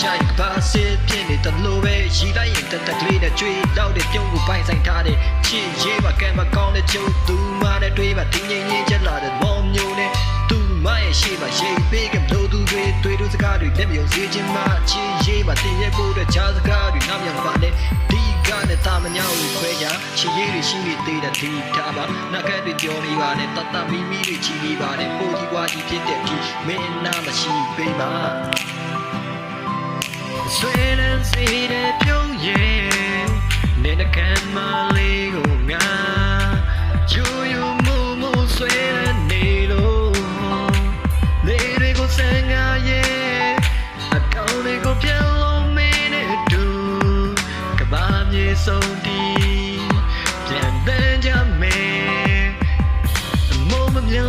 ရှာရင်ကဘာစစ်ဖြစ်နေတယ်လို့ပဲရီလိုက်ရင်တက်တက်ကလေးနဲ့ကြွေတော့တဲ့ပြုံးကိုပိုင်ဆိုင်ထားတဲ့ချစ်ရေးပါကံမကောင်းတဲ့ကျုပ်သူမနဲ့တွေးပါတင်းငင်းငင်းချက်လာတဲ့ဘောမျိုးနဲ့သူမရဲ့ရှိမှရိပ်ပေးကမလို့သူတွေတွေးတို့စကားတွေလက်မြုံစေခြင်းမှချစ်ရေးပါတင်ရဲ့ဖို့တဲ့ခြားစကားတွေနောက်မြောင်ပါနဲ့ဒီကနဲ့တာမညာကိုခွဲကြချစ်ရေးတွေရှိနေသေးတဲ့ဒီထားပါနှက်ကတွေပြောနေပါနဲ့တတ်တမီမီတွေချီနေပါနဲ့ပိုကြီးွားကြီးဖြစ်တဲ့ဒီမင်းနာမရှိပေးပါ ဆွေးလန်းစေတဲ့ပြုံးရဲ့နေနှကမ်းမလေးကိုငါချူယူမှုမှုဆွေးလန်းနေလို့နေတွေကိုစံငါရဲ့အကောင်းတွေကိုပြန်လုံးမင်းနဲ့တူကဘာမြေဆုံးတီပြန်တန်းကြမယ်အမုံမမြင်